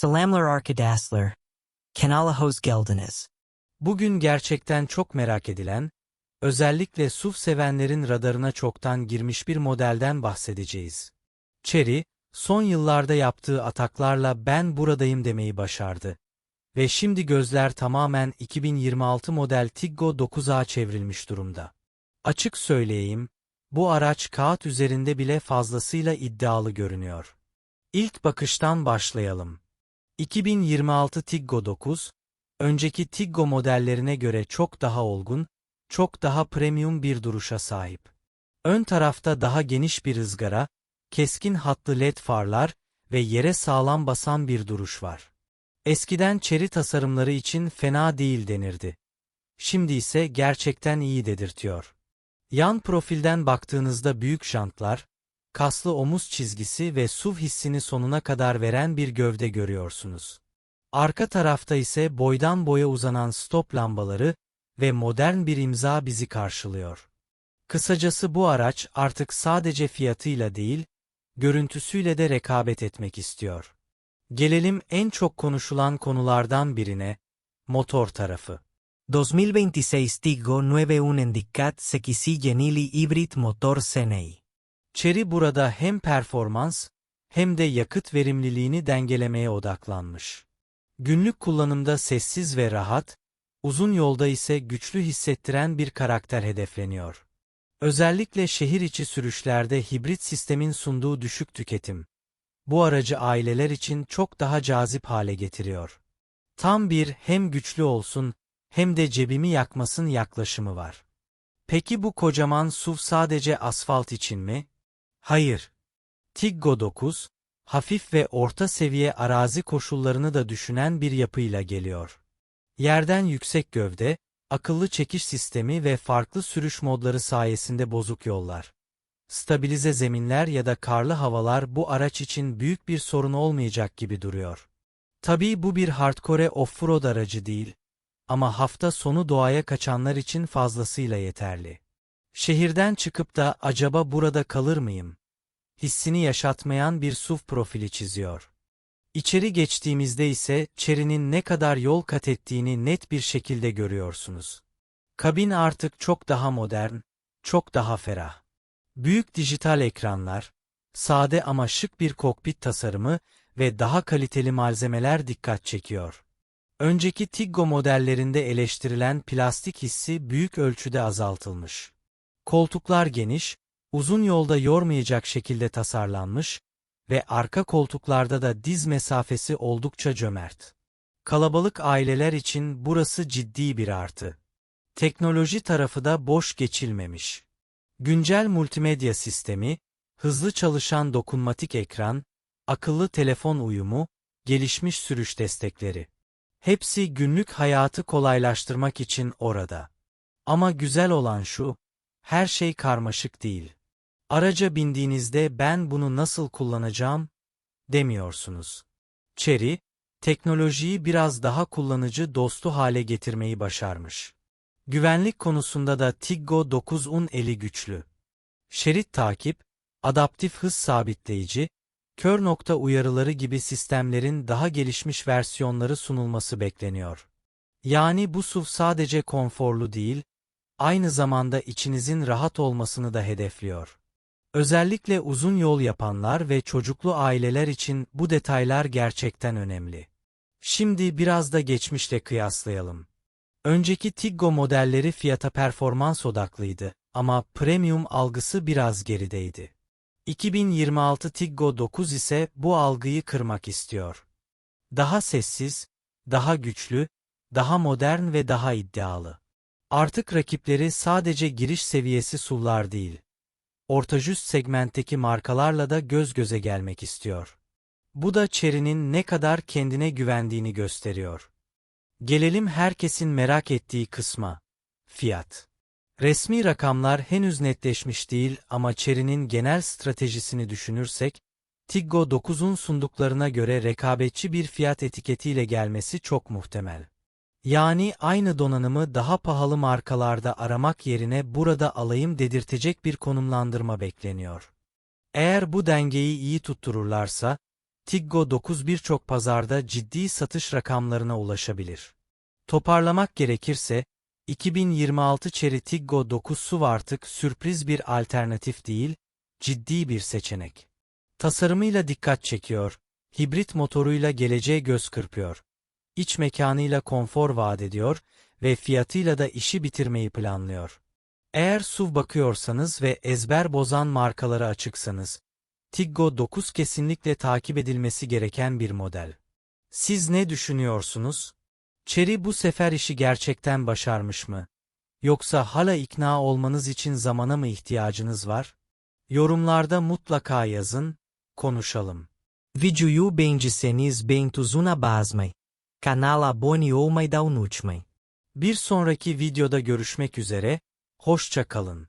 Selamlar arkadaşlar. Kanala hoş geldiniz. Bugün gerçekten çok merak edilen, özellikle SUV sevenlerin radarına çoktan girmiş bir modelden bahsedeceğiz. Chery, son yıllarda yaptığı ataklarla ben buradayım demeyi başardı. Ve şimdi gözler tamamen 2026 model Tiggo 9'a çevrilmiş durumda. Açık söyleyeyim, bu araç kağıt üzerinde bile fazlasıyla iddialı görünüyor. İlk bakıştan başlayalım. 2026 Tiggo 9, önceki Tiggo modellerine göre çok daha olgun, çok daha premium bir duruşa sahip. Ön tarafta daha geniş bir ızgara, keskin hatlı led farlar ve yere sağlam basan bir duruş var. Eskiden çeri tasarımları için fena değil denirdi. Şimdi ise gerçekten iyi dedirtiyor. Yan profilden baktığınızda büyük jantlar, kaslı omuz çizgisi ve SUV hissini sonuna kadar veren bir gövde görüyorsunuz. Arka tarafta ise boydan boya uzanan stop lambaları ve modern bir imza bizi karşılıyor. Kısacası bu araç artık sadece fiyatıyla değil, görüntüsüyle de rekabet etmek istiyor. Gelelim en çok konuşulan konulardan birine, motor tarafı. 2026 Tiggo 91 Indicat XY Genili Hybrid Motor CNI. Chery burada hem performans hem de yakıt verimliliğini dengelemeye odaklanmış. Günlük kullanımda sessiz ve rahat, uzun yolda ise güçlü hissettiren bir karakter hedefleniyor. Özellikle şehir içi sürüşlerde hibrit sistemin sunduğu düşük tüketim, bu aracı aileler için çok daha cazip hale getiriyor. Tam bir hem güçlü olsun hem de cebimi yakmasın yaklaşımı var. Peki bu kocaman SUV sadece asfalt için mi? Hayır. Tiggo 9, hafif ve orta seviye arazi koşullarını da düşünen bir yapıyla geliyor. Yerden yüksek gövde, akıllı çekiş sistemi ve farklı sürüş modları sayesinde bozuk yollar. Stabilize zeminler ya da karlı havalar bu araç için büyük bir sorun olmayacak gibi duruyor. Tabii bu bir hardcore off-road aracı değil, ama hafta sonu doğaya kaçanlar için fazlasıyla yeterli. Şehirden çıkıp da acaba burada kalır mıyım? Hissini yaşatmayan bir SUV profili çiziyor. İçeri geçtiğimizde ise Chery'nin ne kadar yol kat ettiğini net bir şekilde görüyorsunuz. Kabin artık çok daha modern, çok daha ferah. Büyük dijital ekranlar, sade ama şık bir kokpit tasarımı ve daha kaliteli malzemeler dikkat çekiyor. Önceki Tiggo modellerinde eleştirilen plastik hissi büyük ölçüde azaltılmış. Koltuklar geniş, uzun yolda yormayacak şekilde tasarlanmış ve arka koltuklarda da diz mesafesi oldukça cömert. Kalabalık aileler için burası ciddi bir artı. Teknoloji tarafı da boş geçilmemiş. Güncel multimedya sistemi, hızlı çalışan dokunmatik ekran, akıllı telefon uyumu, gelişmiş sürüş destekleri. Hepsi günlük hayatı kolaylaştırmak için orada. Ama güzel olan şu, her şey karmaşık değil. Araca bindiğinizde ben bunu nasıl kullanacağım demiyorsunuz. Chery, teknolojiyi biraz daha kullanıcı dostu hale getirmeyi başarmış. Güvenlik konusunda da Tiggo 9'un eli güçlü. Şerit takip, adaptif hız sabitleyici, kör nokta uyarıları gibi sistemlerin daha gelişmiş versiyonları sunulması bekleniyor. Yani bu SUV sadece konforlu değil, aynı zamanda içinizin rahat olmasını da hedefliyor. Özellikle uzun yol yapanlar ve çocuklu aileler için bu detaylar gerçekten önemli. Şimdi biraz da geçmişle kıyaslayalım. Önceki Tiggo modelleri fiyata performans odaklıydı ama premium algısı biraz gerideydi. 2026 Tiggo 9 ise bu algıyı kırmak istiyor. Daha sessiz, daha güçlü, daha modern ve daha iddialı. Artık rakipleri sadece giriş seviyesi SUV'lar değil. Ortajüst segmentteki markalarla da göz göze gelmek istiyor. Bu da Chery'nin ne kadar kendine güvendiğini gösteriyor. Gelelim herkesin merak ettiği kısma. Fiyat. Resmi rakamlar henüz netleşmiş değil ama Chery'nin genel stratejisini düşünürsek, Tiggo 9'un sunduklarına göre rekabetçi bir fiyat etiketiyle gelmesi çok muhtemel. Yani aynı donanımı daha pahalı markalarda aramak yerine burada alayım dedirtecek bir konumlandırma bekleniyor. Eğer bu dengeyi iyi tuttururlarsa, Tiggo 9 birçok pazarda ciddi satış rakamlarına ulaşabilir. Toparlamak gerekirse, 2026 Chery Tiggo 9 SUV artık sürpriz bir alternatif değil, ciddi bir seçenek. Tasarımıyla dikkat çekiyor, hibrit motoruyla geleceğe göz kırpıyor. İç mekanıyla konfor vaat ediyor ve fiyatıyla da işi bitirmeyi planlıyor. Eğer SUV bakıyorsanız ve ezber bozan markalara açıksanız, Tiggo 9 kesinlikle takip edilmesi gereken bir model. Siz ne düşünüyorsunuz? Chery bu sefer işi gerçekten başarmış mı? Yoksa hala ikna olmanız için zamana mı ihtiyacınız var? Yorumlarda mutlaka yazın, konuşalım. Videoyu beğendiyseniz beğen tuzuna basmayı. Kanala abone olmayı da unutmayın. Bir sonraki videoda görüşmek üzere, hoşça kalın.